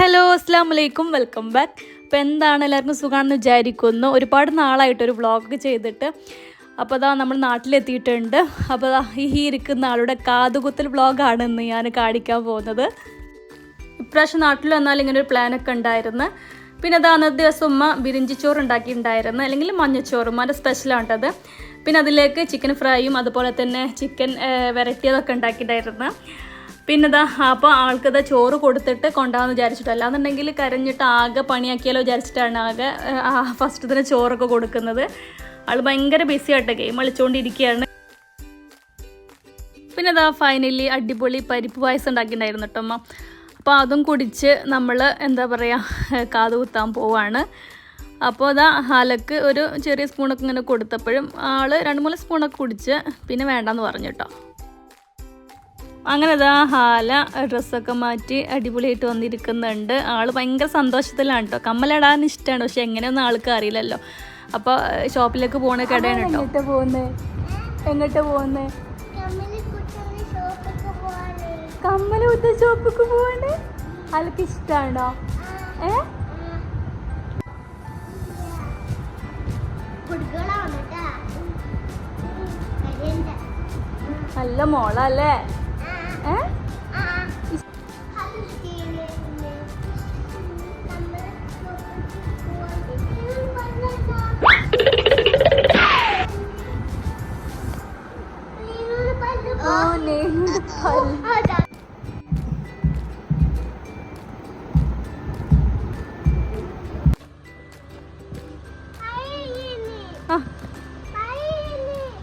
Hello അസ്സാം വലൈക്കും welcome back. അപ്പോൾ എന്താണ് എല്ലാവർക്കും സുഖമാണെന്ന് വിചാരിക്കുന്നു. ഒരുപാട് നാളായിട്ട് ഒരു വ്ളോഗ് ചെയ്തിട്ട് അപ്പോൾ അതാ നമ്മൾ നാട്ടിലെത്തിയിട്ടുണ്ട്. അപ്പോൾ അതാ ഈ ഇരിക്കുന്ന ആളുടെ കാതുകുത്തൽ വ്ളോഗാണ് ഇന്ന് ഞാൻ കാണിക്കാൻ പോകുന്നത്. ഇപ്രാവശ്യം നാട്ടിൽ വന്നാൽ ഇങ്ങനെ ഒരു പ്ലാനൊക്കെ ഉണ്ടായിരുന്നു. പിന്നെ അതാ അന്നത്തെ ദിവസം ഉമ്മ ബിരിഞ്ചിച്ചോറ് ഉണ്ടാക്കിയിട്ടുണ്ടായിരുന്നു. അല്ലെങ്കിൽ മഞ്ഞച്ചോറ് അതിന്റെ സ്പെഷ്യലാണ് കേട്ടത്. പിന്നെ അതിലേക്ക് ചിക്കൻ ഫ്രൈയും അതുപോലെ തന്നെ ചിക്കൻ വെറൈറ്റിയതൊക്കെ ഉണ്ടാക്കിയിട്ടുണ്ടായിരുന്നു. പിന്നെ ഇതാ അപ്പോൾ ആൾക്കത് ചോറ് കൊടുത്തിട്ട് കൊണ്ടാന്ന് വിചാരിച്ചിട്ട് അല്ലാന്നുണ്ടെങ്കിൽ കരഞ്ഞിട്ട് ആകെ പണിയാക്കിയാലോ വിചാരിച്ചിട്ടാണ് ആകെ ഫസ്റ്റ് തന്നെ ചോറൊക്കെ കൊടുക്കുന്നത്. ആൾ ഭയങ്കര ബിസി ആയിട്ട് ഗെയിം കളിച്ചുകൊണ്ടിരിക്കുകയാണ് പിന്നെ അതാ ഫൈനലി അടിപൊളി പരിപ്പ് പായസം ഉണ്ടാക്കിയിട്ടുണ്ടായിരുന്നു കേട്ടോ അപ്പോൾ അതും കുടിച്ച് നമ്മൾ എന്താ പറയുക കാത് കുത്താൻ പോവാണ്. അപ്പോൾ അതാ ഹാലക്ക് ഒരു ചെറിയ സ്പൂണൊക്കെ ഇങ്ങനെ കൊടുത്തപ്പോഴും ആൾ രണ്ട് മൂന്ന് സ്പൂണൊക്കെ കുടിച്ച് പിന്നെ വേണ്ടെന്ന് പറഞ്ഞു കേട്ടോ അങ്ങനെ അതാ ഹാല ഡ്രസ്സൊക്കെ മാറ്റി അടിപൊളിയായിട്ട് വന്നിരിക്കുന്നുണ്ട്. ആൾ ഭയങ്കര സന്തോഷത്തിലാണ് കേട്ടോ കമ്മലിടാൻ ഇഷ്ടമാണ് പക്ഷെ എങ്ങനെയൊന്നും ആൾക്ക് അറിയില്ലല്ലോ. അപ്പോൾ ഷോപ്പിലേക്ക് പോണ കടയാണ് കേട്ടോ എങ്ങോട്ട് പോകുന്നത് കുത്ത ഷോപ്പിക്ക് പോവാണ്. ആൾക്ക് ഇഷ്ടമാണോ ഏ? നല്ല മോളല്ലേ?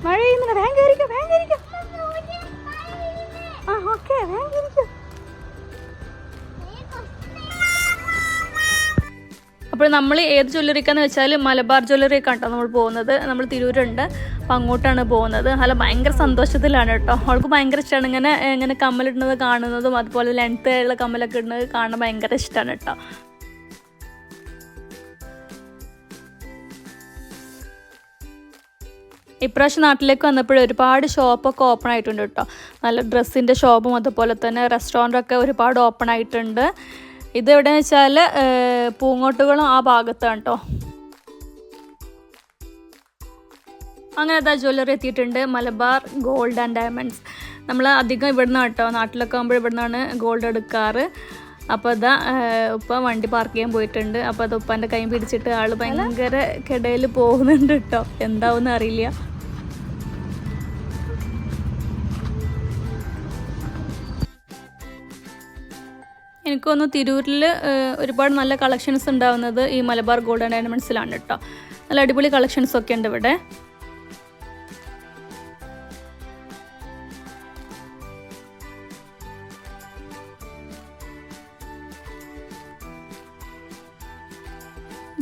മഴ പെയ്യുന്നുണ്ട് വേഗം കയറിക്കോ വേഗം കയറിക്കോ. അപ്പോൾ നമ്മൾ ഏത് ജ്വല്ലറിക്കാന്ന് വെച്ചാൽ മലബാർ ജ്വല്ലറി കേട്ടോ നമ്മൾ പോകുന്നത്. നമ്മൾ തിരൂരുണ്ട്. അപ്പം അങ്ങോട്ടാണ് പോകുന്നത്. അല്ല ഭയങ്കര സന്തോഷത്തിലാണ് കേട്ടോ. അവൾക്ക് ഭയങ്കര ഇഷ്ടമാണ്. ഇങ്ങനെ ഇങ്ങനെ കമ്മലിടുന്നത് കാണുന്നതും അതുപോലെ ലെങ്ത് ഉള്ള കമ്മലൊക്കെ ഇടുന്നത് കാണാൻ ഭയങ്കര ഇഷ്ടമാണ് കേട്ടോ. ഇപ്രാവശ്യം നാട്ടിലേക്ക് വന്നപ്പോൾ ഒരുപാട് ഷോപ്പൊക്കെ ഓപ്പൺ ആയിട്ടുണ്ട് കേട്ടോ. നല്ല ഡ്രസ്സിന്റെ ഷോപ്പും അതുപോലെ തന്നെ റെസ്റ്റോറന്റൊക്കെ ഒരുപാട് ഓപ്പൺ ആയിട്ടുണ്ട്. ഇത് എവിടെയെന്ന് വെച്ചാൽ പൂങ്ങോട്ടുകളും ആ ഭാഗത്താണ് കേട്ടോ അങ്ങനെ അതാ ജ്വല്ലറി എത്തിയിട്ടുണ്ട്. Malabar gold and diamonds. നമ്മൾ അധികം ഇവിടുന്ന് കേട്ടോ നാട്ടിലൊക്കെ ആകുമ്പോൾ ഇവിടുന്നാണ് ഗോൾഡ് എടുക്കാറ്. അപ്പോൾ അതാ ഉപ്പ വണ്ടി പാർക്ക് ചെയ്യാൻ പോയിട്ടുണ്ട്. അപ്പോൾ അത് ഉപ്പാന്റെ കൈ പിടിച്ചിട്ട് ആൾ ഭയങ്കര കിടയിൽ പോകുന്നുണ്ട് കേട്ടോ എന്താവുമെന്ന് അറിയില്ല. എനിക്ക് തോന്നുന്നു തിരൂരിൽ ഒരുപാട് നല്ല കളക്ഷൻസ് ഉണ്ടാവുന്നത് ഈ മലബാർ ഗോൾഡ് ആൻഡ് ഡയമണ്ട്സിലാണ് കേട്ടോ. നല്ല അടിപൊളി കളക്ഷൻസ് ഒക്കെ ഉണ്ട് ഇവിടെ.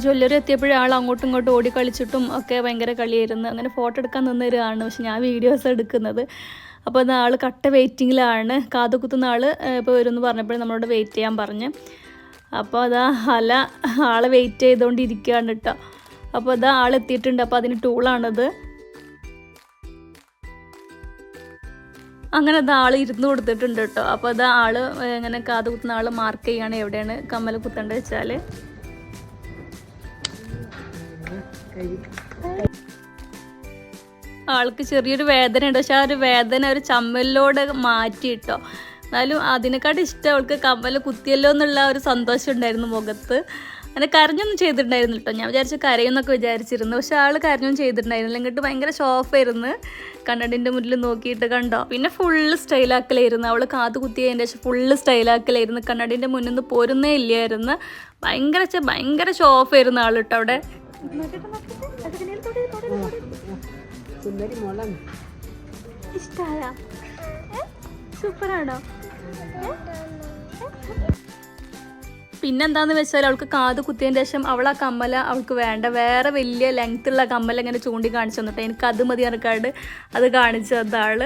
ജ്വല്ലറി എത്തിയപ്പോഴേ ആൾ അങ്ങോട്ടും ഇങ്ങോട്ടും ഓടി കളിച്ചിട്ടും ഒക്കെ ഭയങ്കര കളിയായിരുന്നു. അങ്ങനെ ഫോട്ടോ എടുക്കാൻ നിന്നൊരാണ് പക്ഷെ ഞാൻ വീഡിയോസ് എടുക്കുന്നത്. അപ്പോൾ അത് ആൾ കട്ട വെയിറ്റിങ്ങിലാണ് കാതുകുത്തുന്ന ആൾ ഇപ്പോൾ വരുമെന്ന് പറഞ്ഞപ്പോൾ നമ്മളോട് വെയിറ്റ് ചെയ്യാൻ പറഞ്ഞ്. അപ്പോൾ അതാ അല ആളെ വെയിറ്റ് ചെയ്തുകൊണ്ടിരിക്കുകയാണ് കേട്ടോ അപ്പോൾ അതാ ആൾ എത്തിയിട്ടുണ്ട്. അപ്പോൾ അതിന് ടൂളാണത് അങ്ങനെ അത് ആൾ ഇരുന്ന് കൊടുത്തിട്ടുണ്ട് കേട്ടോ അപ്പോൾ അത് ആൾ ഇങ്ങനെ കാത് കുത്തുന്ന ആൾ മാർക്ക് ചെയ്യാണ് എവിടെയാണ് കമ്മൽ കുത്തേണ്ടത് വെച്ചാൽ ആൾക്ക് ചെറിയൊരു വേദന ഉണ്ട് പക്ഷെ ആ ഒരു വേദന ഒരു ചമ്മലിലൂടെ മാറ്റി കേട്ടോ എന്നാലും അതിനെക്കാട്ടും ഇഷ്ടം അവൾക്ക് കമ്മൽ കുത്തിയല്ലോ എന്നുള്ള ഒരു സന്തോഷം ഉണ്ടായിരുന്നു മുഖത്ത്. അങ്ങനെ കരഞ്ഞൊന്നും ചെയ്തിട്ടുണ്ടായിരുന്നു കേട്ടോ. ഞാൻ വിചാരിച്ചു കരയെന്നൊക്കെ വിചാരിച്ചിരുന്നു. പക്ഷെ ആൾ കരഞ്ഞൊന്നും ചെയ്തിട്ടുണ്ടായിരുന്നില്ല. ഇങ്ങോട്ട് ഭയങ്കര ഷോഫായിരുന്നു കണ്ണടിന്റെ മുന്നിൽ നോക്കിയിട്ട് കണ്ടോ? പിന്നെ ഫുള്ള് സ്റ്റൈലാക്കലായിരുന്നു. അവൾ കാത് കുത്തിയതിന്റെ ശേഷം ഫുള്ള് സ്റ്റൈലാക്കലായിരുന്നു. കണ്ണടിന്റെ മുന്നിൽ നിന്ന് പോരുന്നേ ഇല്ലായിരുന്നു. ഭയങ്കര ഭയങ്കര ഷോഫായിരുന്നു ആൾ കേട്ടോ അവിടെ. ഇഷ്ടായ? സൂപ്പറാണോ? പിന്നെന്താന്ന് വെച്ചാൽ അവൾക്ക് കാത് കുത്തിയതിന് ശേഷം അവൾ ആ കമ്മല അവൾക്ക് വേണ്ട. വേറെ വലിയ ലെങ്ത്തുള്ള കമ്മല ഇങ്ങനെ ചൂണ്ടി കാണിച്ചു തന്നിട്ട് എനിക്ക് അത് മതി ഇറക്കാണ്ട് അത് കാണിച്ചു തന്നാൾ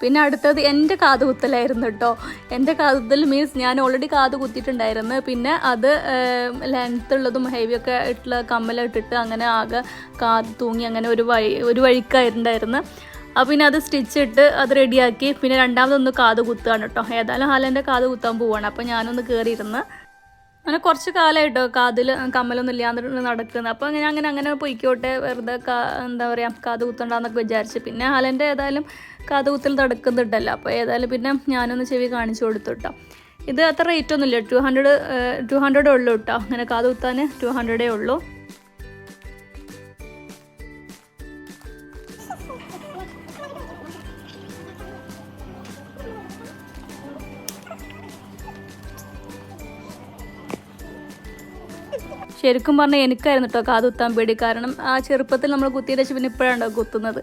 പിന്നെ അടുത്തത് എന്റെ കാത് കുത്തലായിരുന്നു കേട്ടോ എന്റെ കാതുകുത്തൽ മീൻസ് ഞാൻ ഓൾറെഡി കാത് കുത്തിയിട്ടുണ്ടായിരുന്നു പിന്നെ അത് ലെങ്ത് ഉള്ളതും ഹെവി ഒക്കെ ഇട്ടുള്ള കമ്മല ഇട്ടിട്ട് അങ്ങനെ ആകെ കാത് തൂങ്ങി അങ്ങനെ ഒരു വഴി ഒരു വഴിക്കായിട്ടുണ്ടായിരുന്നു. അപ്പോൾ പിന്നെ അത് സ്റ്റിച്ച് ഇട്ട് അത് റെഡിയാക്കി പിന്നെ രണ്ടാമതൊന്ന് കാത് കുത്തുകയാണ് കേട്ടോ ഏതായാലും ഹാലന്റെ കാത് കുത്താൻ പോവാണ്. അപ്പോൾ ഞാനൊന്ന് കയറിയിരുന്ന് അങ്ങനെ കുറച്ച് കാലമായിട്ടോ കാതിൽ കമ്മലൊന്നും ഇല്ലാന്നിട്ട് നടക്കുന്നത് അപ്പോൾ അങ്ങനെ അങ്ങനെ അങ്ങനെ പൊയ്ക്കോട്ടെ. വെറുതെ എന്താ പറയുക കാത് കുത്തണ്ടെന്നൊക്കെ വിചാരിച്ച്. പിന്നെ ഹാലന്റെ ഏതായാലും കാത് കുത്തൽ നടക്കുന്നുണ്ടല്ലോ. അപ്പോൾ ഏതായാലും പിന്നെ ഞാനൊന്ന് ചെവി കാണിച്ചു കൊടുത്തു കേട്ടോ ഇത് അത്ര റേറ്റ് ഒന്നുമില്ല. ടു ഹൺഡ്രഡ് ടു ഹൺഡ്രഡേ ഉള്ളൂ കേട്ടോ അങ്ങനെ കാതുകുത്താൻ ടു ഹൺഡ്രഡേ ഉള്ളൂ. ശരിക്കും പറഞ്ഞാൽ എനിക്കായിരുന്നു കേട്ടോ കാത് കുത്താൻ പേടി. കാരണം ആ ചെറുപ്പത്തിൽ നമ്മൾ കുത്തിയിട്ട് പിന്നെ ഇപ്പോഴാണ് കുത്തുന്നത്.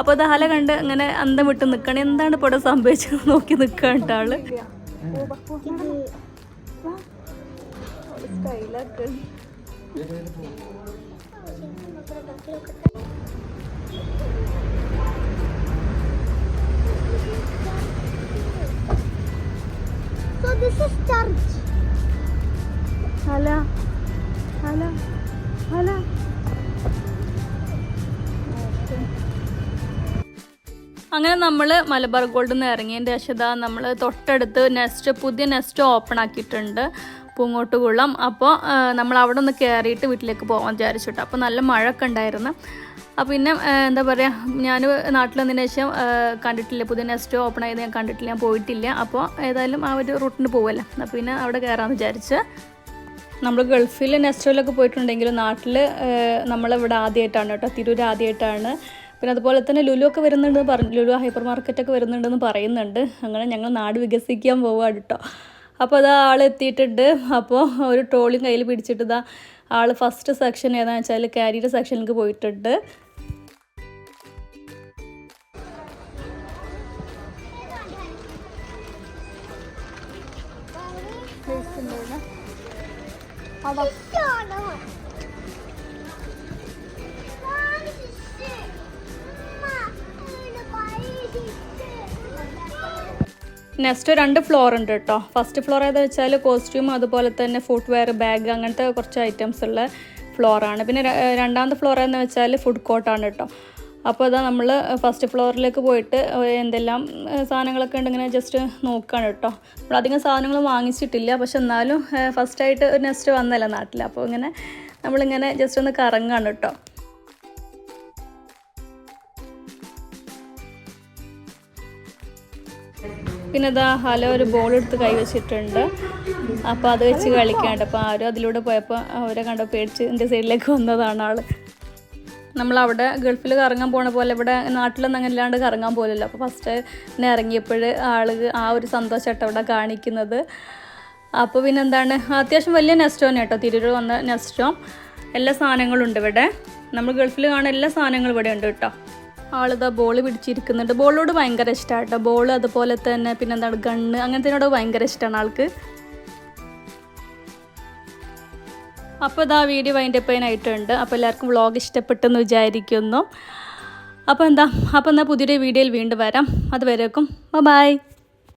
അപ്പോൾ അത് ഹല കണ്ട് അങ്ങനെ അന്തം വിട്ട് നിൽക്കണം എന്താണ് ഇപ്പോൾ ഇവിടെ സംഭവിച്ചത് നോക്കി നിൽക്കാൻ കേട്ടോ ആൾ. So this is church. Hala Hala Hala. അങ്ങനെ നമ്മൾ മലബാർ ഗോൾഡിൽ നിന്ന് ഇറങ്ങിയതിന്റെ ശേഷം നമ്മൾ തൊട്ടടുത്ത് നെസ്റ്റ് പുതിയ നെസ്റ്റ് ഓപ്പൺ ആക്കിയിട്ടുണ്ട് പൂങ്ങോട്ടുകുളം. അപ്പോൾ നമ്മൾ അവിടെ ഒന്ന് കയറിയിട്ട് വീട്ടിലേക്ക് പോകാൻ വിചാരിച്ചിട്ട്. അപ്പോൾ നല്ല മഴയൊക്കെ ഉണ്ടായിരുന്നു. അപ്പോൾ പിന്നെ എന്താ പറയുക ഞാൻ നാട്ടിൽ വന്നതിന് ശേഷം കണ്ടിട്ടില്ല. പുതിയ നെസ്റ്റ് ഓപ്പൺ ആയത് ഞാൻ കണ്ടിട്ടില്ല ഞാൻ പോയിട്ടില്ല. അപ്പോൾ ഏതായാലും ആ ഒരു റൂട്ടിന് പോകുമല്ലോ അപ്പോൾ പിന്നെ അവിടെ കയറാമെന്ന് വിചാരിച്ച് നമ്മൾ ഗൾഫിൽ നെസ്റ്റോയിലൊക്കെ പോയിട്ടുണ്ടെങ്കിലും നാട്ടിൽ നമ്മളിവിടെ ആദ്യമായിട്ടാണ് കേട്ടോ തിരൂർ ആദ്യമായിട്ടാണ് പിന്നെ അതുപോലെ തന്നെ ലുലു ഒക്കെ വരുന്നുണ്ട് പറഞ്ഞു ലുലു ഹൈപ്പർ മാർക്കറ്റൊക്കെ വരുന്നുണ്ടെന്ന് പറയുന്നുണ്ട്. അങ്ങനെ ഞങ്ങൾ നാട് വികസിക്കാൻ പോവാണ് കേട്ടോ. അപ്പോൾ അതാ ആൾ എത്തിയിട്ടുണ്ട്. അപ്പോൾ ഒരു ട്രോളിയും കയ്യിൽ പിടിച്ചിട്ട് ഇതാ ആൾ ഫസ്റ്റ് സെക്ഷൻ ഏതാണെന്ന് വെച്ചാൽ കാരിയുടെ സെക്ഷനിലേക്ക് പോയിട്ടുണ്ട്. നെക്സ്റ്റ് രണ്ട് ഫ്ലോർ ഉണ്ട് കേട്ടോ ഫസ്റ്റ് ഫ്ലോർ ഏതാ വെച്ചാൽ കോസ്റ്റ്യൂം അതുപോലെ തന്നെ ഫുഡ് വെയർ ബാഗ് അങ്ങനത്തെ കുറച്ച് ഐറ്റംസ് ഉള്ള ഫ്ലോറാണ് പിന്നെ രണ്ടാമത്തെ ഫ്ലോർ എന്ന് വെച്ചാൽ ഫുഡ് കോർട്ടാണ് കേട്ടോ അപ്പോൾ അതാ നമ്മൾ ഫസ്റ്റ് ഫ്ലോറിലേക്ക് പോയിട്ട് എന്തെല്ലാം സാധനങ്ങളൊക്കെ ഉണ്ട് ഇങ്ങനെ ജസ്റ്റ് നോക്കുകയാണ് കേട്ടോ. നമ്മൾ അധികം സാധനങ്ങൾ വാങ്ങിച്ചിട്ടില്ല പക്ഷെ എന്നാലും ഫസ്റ്റായിട്ട് ഒരു നെസ്റ്റ് വന്നല്ല നാട്ടിൽ. അപ്പോൾ ഇങ്ങനെ നമ്മളിങ്ങനെ ജസ്റ്റ് ഒന്ന് കറങ്ങാണ് കേട്ടോ. പിന്നെ ഇതാ ഹലോ ഒരു ബോൾ എടുത്ത് കൈവച്ചിട്ടുണ്ട് അപ്പോൾ അത് വെച്ച് കളിക്കാണ്ട് അപ്പോൾ ആരും അതിലൂടെ പോയപ്പോൾ അവരെ കണ്ടോ പേടിച്ച് എന്റെ സൈഡിലേക്ക് വന്നതാണ് ആൾ നമ്മളവിടെ ഗൾഫിൽ കറങ്ങാൻ പോണ പോലെ ഇവിടെ നാട്ടിലൊന്നും അങ്ങനെ ഇല്ലാണ്ട് കറങ്ങാൻ പോലല്ലോ. അപ്പോൾ ഫസ്റ്റ് തന്നെ ഇറങ്ങിയപ്പോൾ ആൾ ആ ഒരു സന്തോഷമായിട്ട് അവിടെ കാണിക്കുന്നത്. അപ്പോൾ പിന്നെ എന്താണ്? അത്യാവശ്യം വലിയ നെസ്റ്റോനെ കേട്ടോ. തിരൂർ വന്ന നെസ്റ്റോ എല്ലാ സാധനങ്ങളും ഉണ്ട് ഇവിടെ. നമ്മൾ ഗൾഫിൽ കാണുന്ന എല്ലാ സാധനങ്ങളും ഇവിടെ ഉണ്ട് കേട്ടോ. ആളിതാ ബോൾ പിടിച്ചിരിക്കുന്നുണ്ട്. ബോളിനോട് ഭയങ്കര ഇഷ്ടമാണ് കേട്ടോ. ബോൾ അതുപോലെ തന്നെ പിന്നെന്താണ് ഗണ്ണ് അങ്ങനത്തേനോട് ഭയങ്കര ഇഷ്ടമാണ് ആൾക്ക്. അപ്പോൾ ഇതാ വീഡിയോ വൈൻഡ് അപ്പ് ചെയ്യാനായിട്ടുണ്ട്. അപ്പോൾ എല്ലാവർക്കും വ്ളോഗ് ഇഷ്ടപ്പെട്ടെന്ന് വിചാരിക്കുന്നു. അപ്പോൾ എന്താ? അപ്പോൾ എന്നാൽ പുതിയൊരു വീഡിയോയിൽ വീണ്ടും വരാം. അതുവരേക്കും ബൈ.